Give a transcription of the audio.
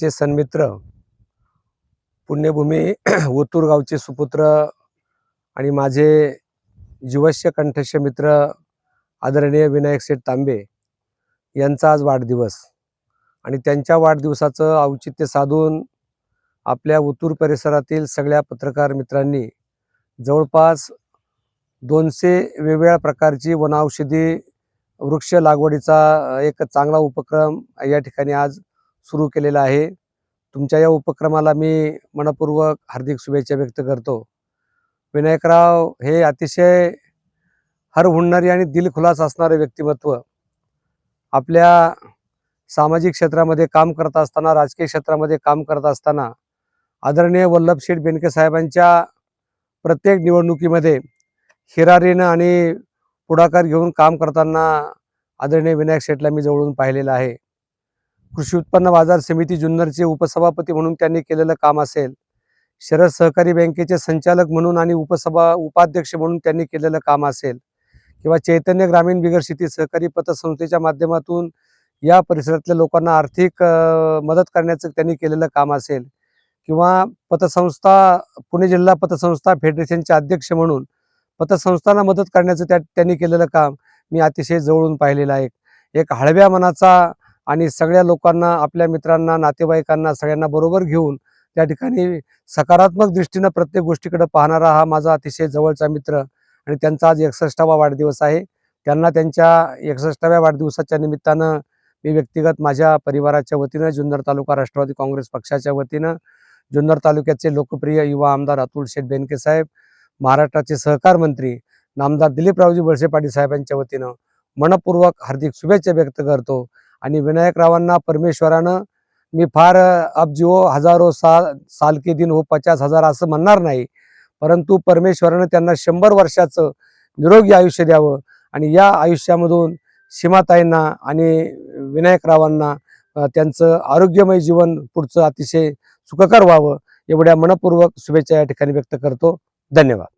विनायकरावाचे सन्मित्र पुण्यभूमी ओतूर गावचे सुपुत्र आणि माझे जीवश्य कंठस्य मित्र आदरणीय विनायक शेठ तांबे यांचा आज वाढदिवस. आणि त्यांच्या वाढदिवसाचं औचित्य साधून आपल्या ओतूर परिसरातील सगळ्या पत्रकार मित्रांनी जवळपास दोनशे वेगवेगळ्या प्रकारची वनौषधी वृक्ष लागवडीचा एक चांगला उपक्रम या ठिकाणी आज सुरू केलेला आहे. तुमच्या या उपक्रमाला मी मनपूर्वक हार्दिक शुभेच्छा व्यक्त करतो. विनायकराव हे अतिशय हर हुंडणारी आणि दिलखुलास असणारे व्यक्तिमत्व. आपल्या सामाजिक क्षेत्रामध्ये काम करत असताना राजकीय क्षेत्रामध्ये काम करत असताना आदरणीय वल्लभ शेठ बेनके साहेबांच्या प्रत्येक निवडणुकीमध्ये हिरारीनं आणि पुढाकार घेऊन काम करताना आदरणीय विनायक शेठला मी जवळून पाहिलेलं आहे. कृषी उत्पन्न बाजार समिती जुन्नरचे उपसभापती म्हणून त्यांनी केलेलं काम असेल. शरद सहकारी बँकेचे संचालक म्हणून आणि उपसभा उपाध्यक्ष म्हणून त्यांनी केलेलं काम असेल. किंवा चैतन्य ग्रामीण बिगर शेती सहकारी पतसंस्थेच्या माध्यमातून या परिसरातल्या लोकांना आर्थिक मदत करण्याचं त्यांनी केलेलं काम असेल. किंवा पतसंस्था पुणे जिल्हा पतसंस्था फेडरेशनचे अध्यक्ष म्हणून पतसंस्थांना मदत करण्याचं त्या त्यांनी केलेलं काम मी अतिशय जवळून पाहिलेलं आहे. एक हळव्या मनाचा आणि सगळ्या लोकांना आपल्या मित्रांना नातेवाईकांना सगळ्यांना बरोबर घेऊन त्या ठिकाणी सकारात्मक दृष्टीनं प्रत्येक गोष्टीकडे पाहणारा हा माझा अतिशय जवळचा मित्र आणि त्यांचा आज एकसष्टावा वाढदिवस आहे. त्यांना त्यांच्या एकसष्टाव्या वाढदिवसाच्या निमित्तानं मी व्यक्तिगत माझ्या परिवाराच्या वतीनं जुन्नर तालुका राष्ट्रवादी काँग्रेस पक्षाच्या वतीनं जुन्नर तालुक्याचे लोकप्रिय युवा आमदार अतुल शेठ बेनके साहेब महाराष्ट्राचे सहकार मंत्री नामदार दिलीपरावजी वळसे पाटील साहेबांच्या वतीनं मनपूर्वक हार्दिक शुभेच्छा व्यक्त करतो. आणि विनायकरावांना परमेश्वरानं मी फार अब्जी हजारो सा साल के दिन हो पचास हजार असं म्हणणार नाही. परंतु परमेश्वरानं त्यांना शंभर वर्षाचं निरोगी आयुष्य द्यावं आणि या आयुष्यामधून सीमाताईंना आणि विनायकरावांना त्यांचं आरोग्यमय जीवन पुढचं अतिशय सुखकर व्हावं एवढ्या मनपूर्वक शुभेच्छा या ठिकाणी व्यक्त करतो. धन्यवाद.